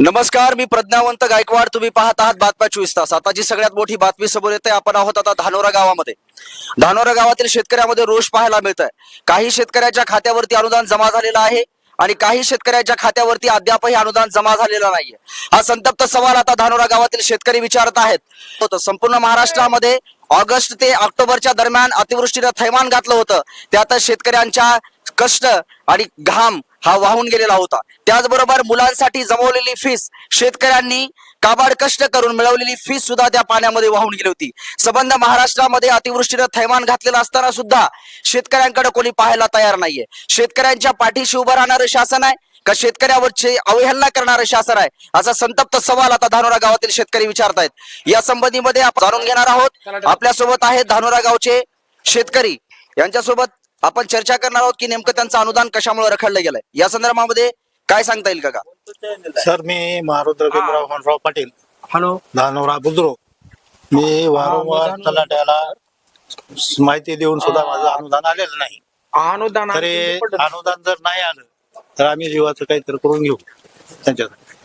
नमस्कार मी प्रज्ञावंत गायकवाड. तुम्ही पाहत आहात बातम्या चोवीस तास. आता जी सगळ्यात मोठी बातमी समोर येते आपण आहोत आता धानोरा गावामध्ये. धानोरा गावातील शेतकऱ्यामध्ये रोष पाहायला मिळत आहे काही शेतकऱ्याच्या खात्यावरती अनुदान जमा झालेलं आहे आणि काही शेतकऱ्यांच्या खात्यावरती अद्यापही अनुदान जमा झालेलं नाहीये. हा संतप्त सवाल आता धानोरा गावातील शेतकरी विचारत आहेत. संपूर्ण महाराष्ट्रामध्ये ऑगस्ट ते ऑक्टोबरच्या दरम्यान अतिवृष्टीनं थैमान घातलं होतं. त्यातच शेतकऱ्यांच्या कष्ट आणि घाम हा वाहून गेलेला होता. त्याचबरोबर मुलांसाठी जमवलेली फीस शेतकऱ्यांनी काबाड कष्ट करून मिळवलेली फीस सुद्धा त्या पाण्यामध्ये वाहून गेली होती. संबंध महाराष्ट्रामध्ये अतिवृष्टीनं थैमान घातलेलं असताना सुद्धा शेतकऱ्यांकडे कोणी पाहायला तयार नाहीये. शेतकऱ्यांच्या पाठीशी उभं राहणारं शासन आहे का शेतकऱ्यावरची अवहेलना करणारं शासन आहे? असा संतप्त सवाल आता धानोरा गावातील शेतकरी विचारतायत. या संबंधीमध्ये आपण जाणून घेणार आहोत. आपल्यासोबत आहेत धानोरा गावचे शेतकरी. यांच्यासोबत आपण चर्चा करणार आहोत की नेमकं त्यांचं अनुदान कशामुळे रखडलं गेलंय? या संदर्भामध्ये काय सांगता येईल का सर मी मारुद्र भीमराव होनराव पाटील. हॅलो. धानोरा बुद्रुक. मी वारंवार तलाट्याला माहिती देऊन सुद्धा माझं अनुदान आलेलं नाही. अनुदान. अनुदान जर नाही आलं तर आम्ही जीवाचं काहीतरी करून घेऊ. त्यांच्याकडे. बरं.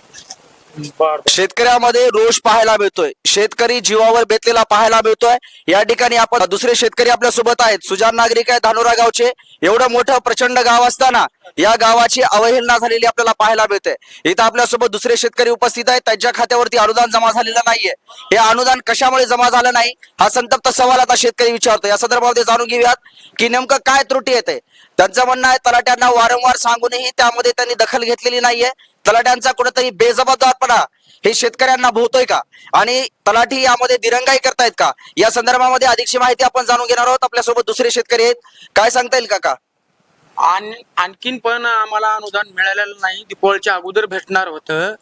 शेतकऱ्यामध्ये रोष पाहायला मिळतोय. शेतकरी जीवावर बेतलेला पाहायला मिळतोय. या ठिकाणी आपण दुसरे शेतकरी आपल्यासोबत आहेत. सुजान नागरिक आहे धानोरा गावचे. एवढं मोठं प्रचंड गाव असताना या गावाची अवहेलना झालेली आपल्याला पाहायला मिळते. इथं आपल्यासोबत दुसरे शेतकरी उपस्थित आहेत. त्यांच्या खात्यावरती अनुदान जमा झालेलं नाहीये. हे अनुदान कशामुळे जमा झालं नाही? हा संतप्त सवाल आता शेतकरी विचारतो या संदर्भामध्ये जाणून घेऊयात की नेमकं काय त्रुटी येते? त्यांचं म्हणणं आहे तलाट्यांना वारंवार सांगूनही त्यामध्ये त्यांनी दखल घेतलेली नाहीये. तलाट्यांचा कुठेतरी बेजबाबदारपणा हे शेतकऱ्यांना भोवतोय का? आणि तलाठी यामध्ये दिरंगाई करतायत का? या संदर्भामध्ये अधिकची माहिती आपण जाणून घेणार आहोत. आपल्यासोबत दुसरे शेतकरी आहेत. काय सांगता येईल काका? आणखीन पण आम्हाला अनुदान मिळालेलं नाही. दिपोळच्या अगोदर भेटणार होतं.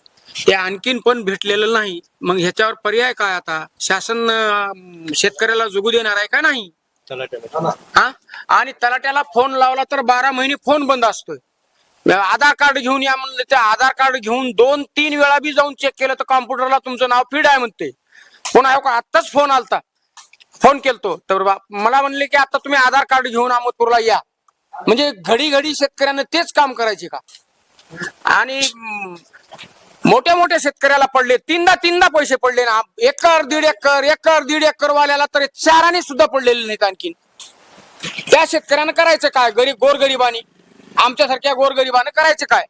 ते आणखीन पण भेटलेलं नाही. मग ह्याच्यावर पर्याय काय आता? शासन शेतकऱ्याला जुगू देणार आहे का नाही? हा? आणि तलाट्याला फोन लावला तर बारा महिने फोन बंद असतोय. आधार कार्ड घेऊन या म्हणलं ते आधार कार्ड घेऊन दोन तीन वेळा बी जाऊन चेक केलं तर कॉम्प्युटरला तुमचं नाव फीड आहे म्हणते. पुन्हा हो का? आत्ताच फोन आलता. फोन केलतो. तर बा- मला म्हणले की आता तुम्ही आधार कार्ड घेऊन अहमदपूरला या. म्हणजे घडी घडी शेतकऱ्यांना तेच काम करायचे का? आणि मोठ्या मोठ्या शेतकऱ्याला पडले तीनदा तीनदा पैसे पडले ना. एकर दीड एकर एकर दीड एकर वाल्याला तर चाराने सुद्धा पडलेले नाहीत आणखीन. त्या शेतकऱ्यानं करायचं काय? गरीब गोरगरिबानी. आमच्यासारख्या गोरगरिबानं करायचं काय?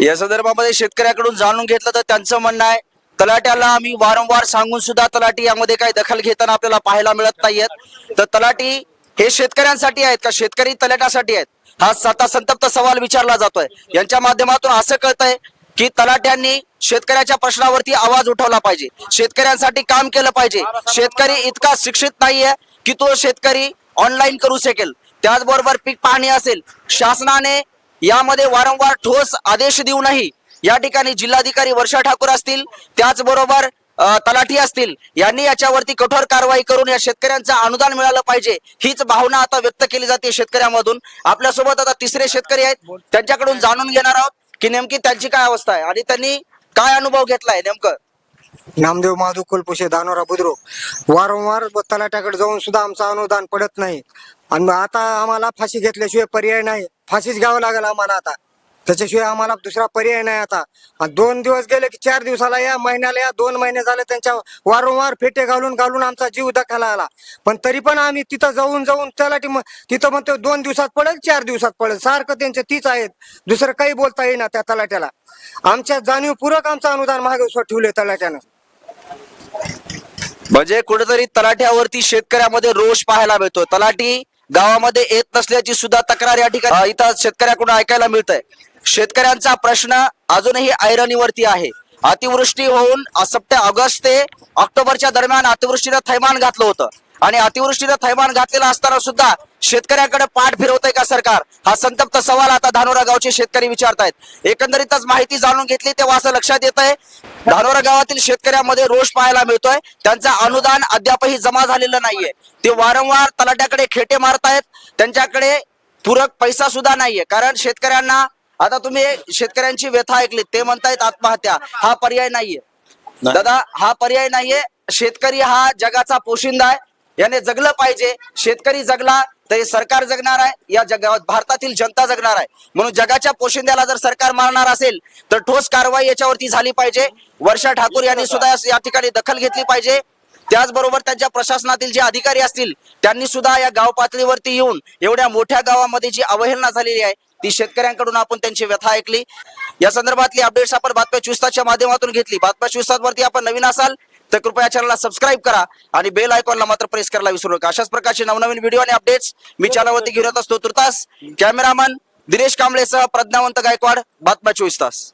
या संदर्भामध्ये शेतकऱ्याकडून जाणून घेतलं तर त्यांचं म्हणणं आहे तलाट्याला आम्ही वारंवार सांगून सुद्धा तलाठी यामध्ये काही दखल घेताना आपल्याला पाहायला मिळत नाहीयेत. तर तलाठी हे शेतकऱ्यांसाठी आहेत का? शेतकरी तलाट्यासाठी आहेत? हा सता संतप्त सवाल विचारला जातोय. यांच्या माध्यमातून असं कळतंय की तलाट्यांनी शेतकऱ्याच्या प्रश्नावरती आवाज उठवला पाहिजे. शेतकऱ्यांसाठी काम केलं पाहिजे. शेतकरी इतका शिक्षित नाहीये की तो शेतकरी ऑनलाईन करू शकेल. त्याचबरोबर पीक पाहणी असेल. शासनाने यामध्ये वारंवार ठोस आदेश देऊनही या ठिकाणी जिल्हाधिकारी वर्षा ठाकूर असतील. त्याचबरोबर तलाठी असतील. यांनी याच्यावरती कठोर कारवाई करून या शेतकऱ्यांचं अनुदान मिळालं पाहिजे. हीच भावना आता व्यक्त केली जाते शेतकऱ्यांमधून. आपल्यासोबत आता तिसरे शेतकरी आहेत. त्यांच्याकडून जाणून घेणार आहोत की नेमकी त्यांची काय अवस्था आहे आणि त्यांनी काय अनुभव घेतलाय नेमकं? नामदेव माधू कुलपुशे दानोरा बुद्रुक. वारंवार तलाट्याकडे जाऊन सुद्धा आमचं अनुदान पडत नाही. आणि मग आता आम्हाला फाशी घेतल्याशिवाय पर्याय नाही. फाशीच घ्यावं लागेल आम्हाला आता. त्याच्याशिवाय आम्हाला दुसरा पर्याय नाही आता. आणि दोन दिवस गेले की चार दिवसाला या महिन्याला या दोन महिने झाले त्यांच्या वारंवार फेटे घालून घालून आमचा जीव दखाला आला. पण तरी पण आम्ही तिथं जाऊन जाऊन तलाठी तिथं म्हणतो दोन दिवसात पडेल चार दिवसात पडेल. सारखं त्यांचे तीच आहेत. दुसरं काही बोलता येईना त्या तलाट्याला. आमच्या जाणीवपूर्वक आमचं अनुदान मागे ठेवले तलाट्यानं. म्हणजे कुठेतरी तलाठ्यावरती शेतकऱ्यामध्ये रोष पाहायला मिळतो. तलाठी गावामध्ये येत नसल्याची सुद्धा तक्रार या ठिकाणी इथं शेतकऱ्याकडून ऐकायला मिळतंय. शेतकऱ्यांचा प्रश्न अजूनही ऐरणीवरती आहे. अतिवृष्टी होऊन अ, सप्टे ऑगस्ट ते ऑक्टोबरच्या दरम्यान अतिवृष्टीनं थैमान घातलं होतं. आणि अतिवृष्टीनं थैमान घातलेलं असताना सुद्धा शेतकऱ्याकडे पाठ फिरवतंय का सरकार? हा संतप्त सवाल आता धानोरा गावचे शेतकरी विचारतायत. एकंदरीतच माहिती जाणून घेतली तेव्हा असं लक्षात येत आहे धानोरा गावातील शेतकऱ्यांमध्ये रोष पाहायला मिळतोय. त्यांचं अनुदान अद्यापही जमा झालेलं नाहीये. ते वारंवार तलाट्याकडे खेटे मारतायत. त्यांच्याकडे पूरक पैसा सुद्धा नाहीये. कारण शेतकऱ्यांना आता तुम्ही शेतकऱ्यांची व्यथा ऐकली ते म्हणतायत आत्महत्या. हा पर्याय नाहीये. नाही. दादा हा पर्याय नाहीये. शेतकरी हा जगाचा पोशिंदा आहे. याने जगलं पाहिजे. शेतकरी जगला तर सरकार जगणार आहे. या जगात भारतातील जनता जगणार आहे. म्हणून जगाच्या पोशिंद्याला जर सरकार मारणार असेल तर ठोस कारवाई याच्यावरती झाली पाहिजे. वर्षा ठाकूर यांनी सुद्धा या- या ठिकाणी दखल घेतली पाहिजे. त्याचबरोबर त्यांच्या प्रशासनातील जे अधिकारी असतील त्यांनी सुद्धा या गाव पातळीवरती येऊन एवढ्या मोठ्या गावामध्ये जी अवहेलना झालेली आहे ती शेतकऱ्यांकडून आपण त्यांची व्यथा ऐकली. या संदर्भातली अपडेट्स आपण बातम्या चुस्ताच्या माध्यमातून घेतली. बातम्या चोवीस वरती आपण नवीन असाल तर कृपया चॅनलला सबस्क्राईब करा आणि बेल आयकॉनला मात्र प्रेस करायला विसरू नका. अशाच प्रकारचे नवनवीन व्हिडिओ आणि अपडेट्स मी चॅनलवरती घेऊन येत असतो. तुर्तास कॅमेरामन दिनेश कांबळेसह प्रज्ञावंत गायकवाड बातम्या चोवीस तास